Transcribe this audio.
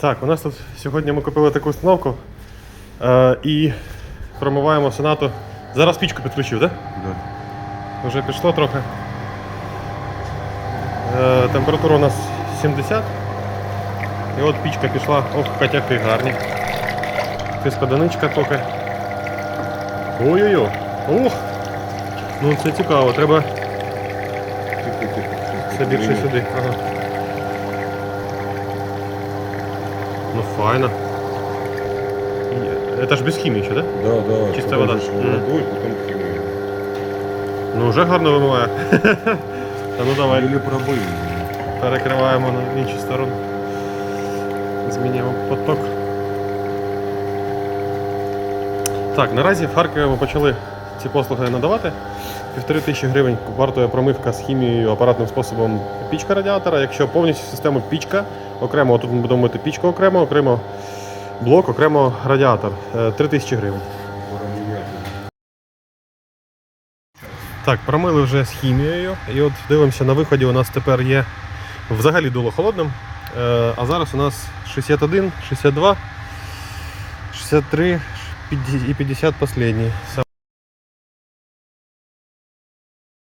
Так, у нас тут сьогодні ми купили таку установку е, і промиваємо сонату. Зараз пічку підключив, так? Да. Вже пішло трохи. Е, температура у нас 70. І от пічка пішла, ох, котяки гарні. Тиск одиничка трохи. Ой-ой-ой. Ух! Ну це цікаво, треба це більше сюди. Ага. Ну файно. Це ж без хімії ще, так? Да? Да, да. Чиста потом вода. водой, потом химия. Ну вже гарно вимиває. Та ну давай. Или пробыл. Перекриваємо на інші сторони. Змінюємо поток. Так, наразі в Харкові ми почали ці послуги надавати. Півтори тисячі гривень вартує промивка з хімією апаратним способом пічка радіатора. Якщо повністю систему пічка, окремо, тут ми будемо мити пічку окремо, окремо блок, окремо радіатор. Е, Три тисячі гривень. Так, промили вже з хімією. І от дивимося, на виході у нас тепер є взагалі дуло холодним. Е, А зараз у нас 61, 62, 63 і 50 останній.